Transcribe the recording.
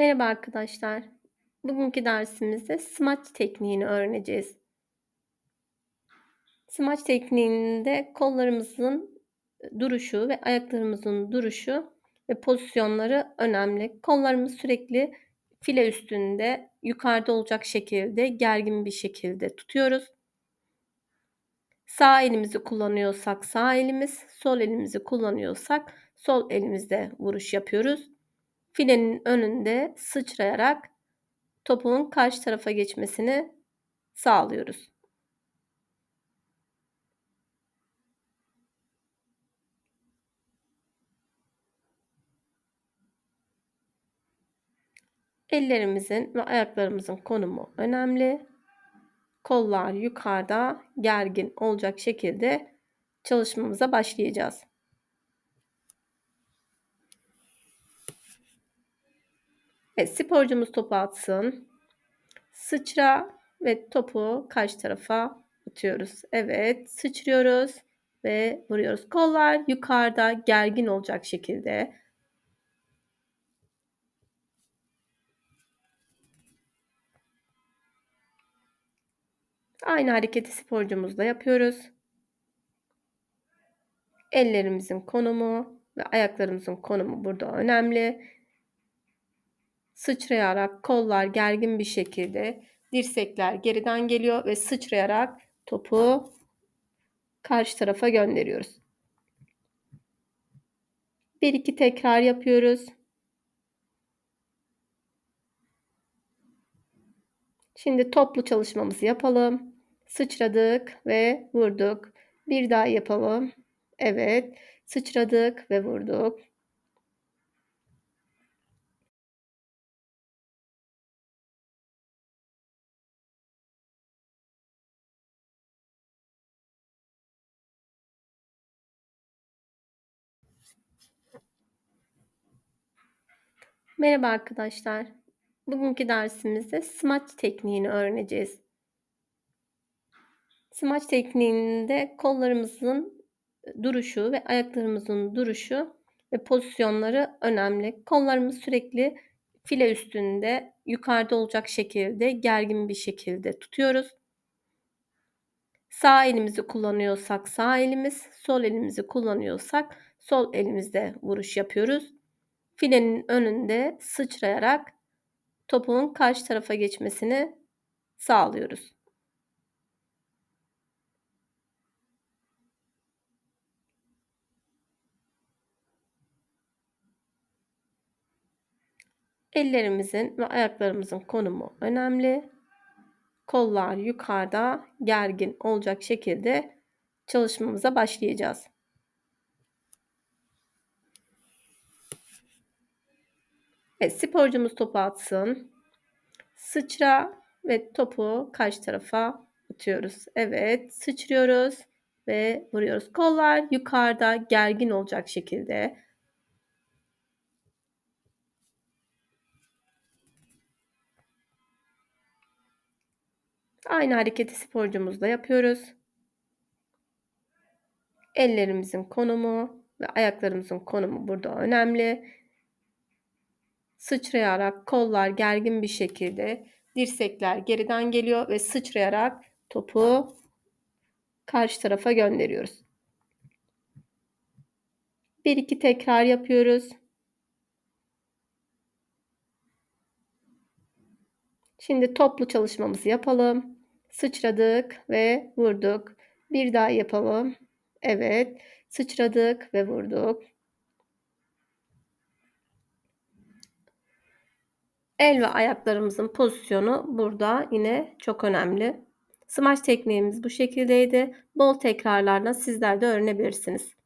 Merhaba arkadaşlar. Bugünkü dersimizde smaç tekniğini öğreneceğiz. Smaç tekniğinde kollarımızın duruşu ve ayaklarımızın duruşu ve pozisyonları önemli. Kollarımız sürekli file üstünde yukarıda olacak şekilde gergin bir şekilde tutuyoruz. Sağ elimizi kullanıyorsak sağ elimiz, sol elimizi kullanıyorsak sol elimizde vuruş yapıyoruz. Filenin önünde sıçrayarak topun karşı tarafa geçmesini sağlıyoruz. Ellerimizin ve ayaklarımızın konumu önemli. Kollar yukarıda gergin olacak şekilde çalışmamıza başlayacağız. Evet, sporcumuz topu atsın. Sıçra ve topu karşı tarafa atıyoruz. Evet, sıçrıyoruz ve vuruyoruz. Kollar yukarıda gergin olacak şekilde. Aynı hareketi sporcumuzla yapıyoruz. Ellerimizin konumu ve ayaklarımızın konumu burada önemli. Sıçrayarak kollar gergin bir şekilde dirsekler geriden geliyor ve sıçrayarak topu karşı tarafa gönderiyoruz. Bir iki tekrar yapıyoruz. Şimdi toplu çalışmamızı yapalım. Sıçradık ve vurduk. Bir daha yapalım. Evet. Sıçradık ve vurduk. Merhaba arkadaşlar. Bugünkü dersimizde smaç tekniğini öğreneceğiz. Smaç tekniğinde kollarımızın duruşu ve ayaklarımızın duruşu ve pozisyonları önemli. Kollarımız sürekli file üstünde yukarıda olacak şekilde gergin bir şekilde tutuyoruz. Sağ elimizi kullanıyorsak sağ elimiz, sol elimizi kullanıyorsak sol elimizde vuruş yapıyoruz. Filenin önünde sıçrayarak topun karşı tarafa geçmesini sağlıyoruz. Ellerimizin ve ayaklarımızın konumu önemli. Kollar yukarıda gergin olacak şekilde çalışmamıza başlayacağız. Evet, sporcumuz topu atsın. Sıçra ve topu karşı tarafa atıyoruz. Evet, sıçrıyoruz ve vuruyoruz. Kollar yukarıda gergin olacak şekilde. Aynı hareketi sporcumuzla yapıyoruz. Ellerimizin konumu ve ayaklarımızın konumu burada önemli. Sıçrayarak kollar gergin bir şekilde dirsekler geriden geliyor ve sıçrayarak topu karşı tarafa gönderiyoruz. Bir iki tekrar yapıyoruz. Şimdi toplu çalışmamızı yapalım. Sıçradık ve vurduk. Bir daha yapalım. Evet. Sıçradık ve vurduk. El ve ayaklarımızın pozisyonu burada yine çok önemli. Smaç tekniğimiz bu şekildeydi. Bol tekrarlarla sizler de öğrenebilirsiniz.